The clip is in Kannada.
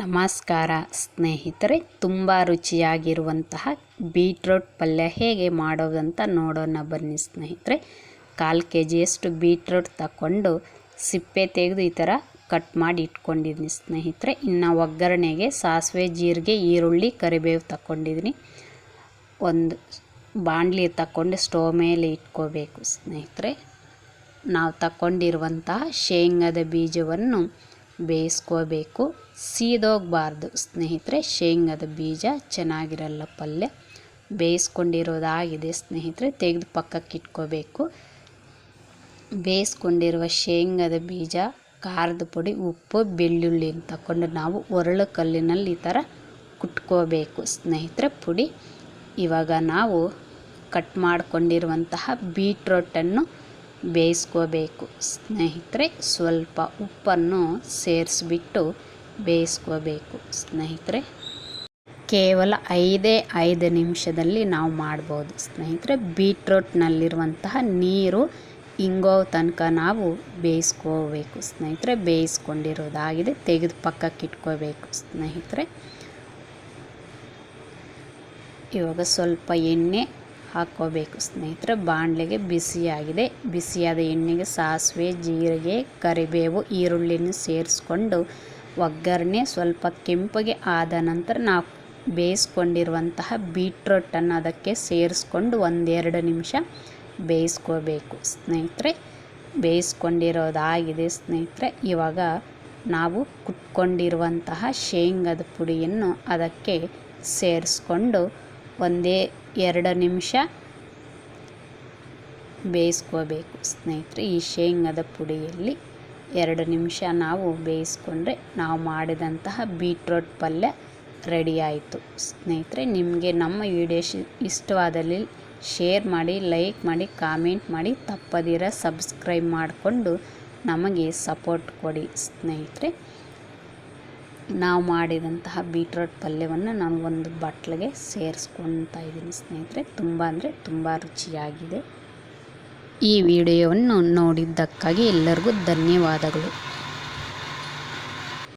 ನಮಸ್ಕಾರ ಸ್ನೇಹಿತರೆ, ತುಂಬ ರುಚಿಯಾಗಿರುವಂತಹ ಬೀಟ್ರೋಟ್ ಪಲ್ಯ ಹೇಗೆ ಮಾಡೋದಂತ ನೋಡೋಣ ಬನ್ನಿ ಸ್ನೇಹಿತರೆ. ಕಾಲು ಕೆ ಜಿಯಷ್ಟು ಬೀಟ್ರೋಟ್ ತಗೊಂಡು ಸಿಪ್ಪೆ ತೆಗೆದು ಈ ಥರ ಕಟ್ ಮಾಡಿ ಇಟ್ಕೊಂಡಿದ್ದೀನಿ ಸ್ನೇಹಿತರೆ. ಇನ್ನು ಒಗ್ಗರಣೆಗೆ ಸಾಸಿವೆ, ಜೀರಿಗೆ, ಈರುಳ್ಳಿ, ಕರಿಬೇವು ತಗೊಂಡಿದ್ದೀನಿ ಒಂದು ಬಾಣಲಿ ತಗೊಂಡು ಸ್ಟೋವ್ ಮೇಲೆ ಇಟ್ಕೋಬೇಕು ಸ್ನೇಹಿತರೆ. ನಾವು ತಗೊಂಡಿರುವಂತಹ ಶೇಂಗಾದ ಬೀಜವನ್ನು ಬೇಯಿಸ್ಕೋಬೇಕು. ಸೀದೋಗಬಾರ್ದು. ಸ್ನೇಹಿತರೆ, ಶೇಂಗಾದ ಬೀಜ ಚೆನ್ನಾಗಿರಲ್ಲ ಪಲ್ಯ. ಬೇಯಿಸ್ಕೊಂಡಿರೋದಾಗಿದೆ ಸ್ನೇಹಿತರೆ, ತೆಗೆದು ಪಕ್ಕಕ್ಕೆ ಇಟ್ಕೋಬೇಕು. ಬೇಯಿಸ್ಕೊಂಡಿರುವ ಶೇಂಗಾದ ಬೀಜ, ಖಾರದ ಪುಡಿ, ಉಪ್ಪು, ಬೆಳ್ಳುಳ್ಳಿ ತಗೊಂಡು ನಾವು ಒರಳು ಕಲ್ಲಿನಲ್ಲಿ ಈ ಥರ ಕುಟ್ಕೋಬೇಕು. ಸ್ನೇಹಿತರೆ, ಪುಡಿ. ಇವಾಗ ನಾವು ಕಟ್ ಮಾಡಿಕೊಂಡಿರುವಂತಹ ಬೀಟ್ರೋಟನ್ನು ಬೇಯಿಸ್ಕೋಬೇಕು. ಸ್ನೇಹಿತರೆ, ಸ್ವಲ್ಪ ಉಪ್ಪನ್ನು ಸೇರಿಸ್ಬಿಟ್ಟು ಬೇಯಿಸ್ಕೋಬೇಕು. ಸ್ನೇಹಿತರೆ, ಕೇವಲ ಐದೇ ಐದು ನಿಮಿಷದಲ್ಲಿ ನಾವು ಮಾಡ್ಬೋದು. ಸ್ನೇಹಿತರೆ, ಬೀಟ್ರೋಟ್ನಲ್ಲಿರುವಂತಹ ನೀರು ಇಂಗೋ ತನಕ ನಾವು ಬೇಯಿಸ್ಕೋಬೇಕು. ಸ್ನೇಹಿತರೆ, ಬೇಯಿಸ್ಕೊಂಡಿರೋದಾಗಿದೆ, ತೆಗೆದು ಪಕ್ಕಕ್ಕೆ ಇಟ್ಕೋಬೇಕು. ಸ್ನೇಹಿತರೆ, ಇವಾಗ ಸ್ವಲ್ಪ ಎಣ್ಣೆ ಹಾಕ್ಕೋಬೇಕು ಸ್ನೇಹಿತರೆ, ಬಾಣಲೆಗೆ ಬಿಸಿಯಾಗಿದೆ. ಬಿಸಿಯಾದ ಎಣ್ಣೆಗೆ ಸಾಸಿವೆ, ಜೀರಿಗೆ, ಕರಿಬೇವು, ಈರುಳ್ಳಿನ ಸೇರಿಸ್ಕೊಂಡು ಒಗ್ಗರಣೆ ಸ್ವಲ್ಪ ಕೆಂಪಗೆ ಆದ ನಂತರ ನಾವು ಬೇಯಿಸ್ಕೊಂಡಿರುವಂತಹ ಬೀಟ್ರೋಟನ್ನು ಅದಕ್ಕೆ ಸೇರಿಸ್ಕೊಂಡು ಒಂದೆರಡು ನಿಮಿಷ ಬೇಯಿಸ್ಕೋಬೇಕು. ಸ್ನೇಹಿತರೆ, ಬೇಯಿಸ್ಕೊಂಡಿರೋದಾಗಿದೆ. ಸ್ನೇಹಿತರೆ, ಇವಾಗ ನಾವು ಕುಟ್ಕೊಂಡಿರುವಂತಹ ಶೇಂಗದ ಪುಡಿಯನ್ನು ಅದಕ್ಕೆ ಸೇರಿಸ್ಕೊಂಡು ಒಂದೇ ಎರಡು ನಿಮಿಷ ಬೇಯಿಸ್ಕೋಬೇಕು. ಸ್ನೇಹಿತರೆ, ಈ ಶೇಂಗದ ಪುಡಿಯಲ್ಲಿ ಎರಡು ನಿಮಿಷ ನಾವು ಬೇಯಿಸ್ಕೊಂಡ್ರೆ ನಾವು ಮಾಡಿದಂತಹ ಬೀಟ್ರೋಟ್ ಪಲ್ಯ ರೆಡಿ ಆಯಿತು. ಸ್ನೇಹಿತರೆ, ನಿಮಗೆ ನಮ್ಮ ವಿಡಿಯೋ ಇಷ್ಟವಾದಲ್ಲಿ ಶೇರ್ ಮಾಡಿ, ಲೈಕ್ ಮಾಡಿ, ಕಾಮೆಂಟ್ ಮಾಡಿ, ತಪ್ಪದಿರ ಸಬ್ಸ್ಕ್ರೈಬ್ ಮಾಡಿಕೊಂಡು ನಮಗೆ ಸಪೋರ್ಟ್ ಕೊಡಿ. ಸ್ನೇಹಿತರೆ ನಾವು ಮಾಡಿದಂತಹ ಬೀಟ್ರೋಟ್ ಪಲ್ಯವನ್ನು ನಾನು ಒಂದು ಬಟ್ಲಿಗೆ ಸೇರಿಸ್ಕೊತಾ ಇದ್ದೀನಿ ಸ್ನೇಹಿತರೆ. ತುಂಬ ಅಂದರೆ ತುಂಬ ರುಚಿಯಾಗಿದೆ. ಈ ವಿಡಿಯೋವನ್ನು ನೋಡಿದ್ದಕ್ಕಾಗಿ ಎಲ್ಲರಿಗೂ ಧನ್ಯವಾದಗಳು.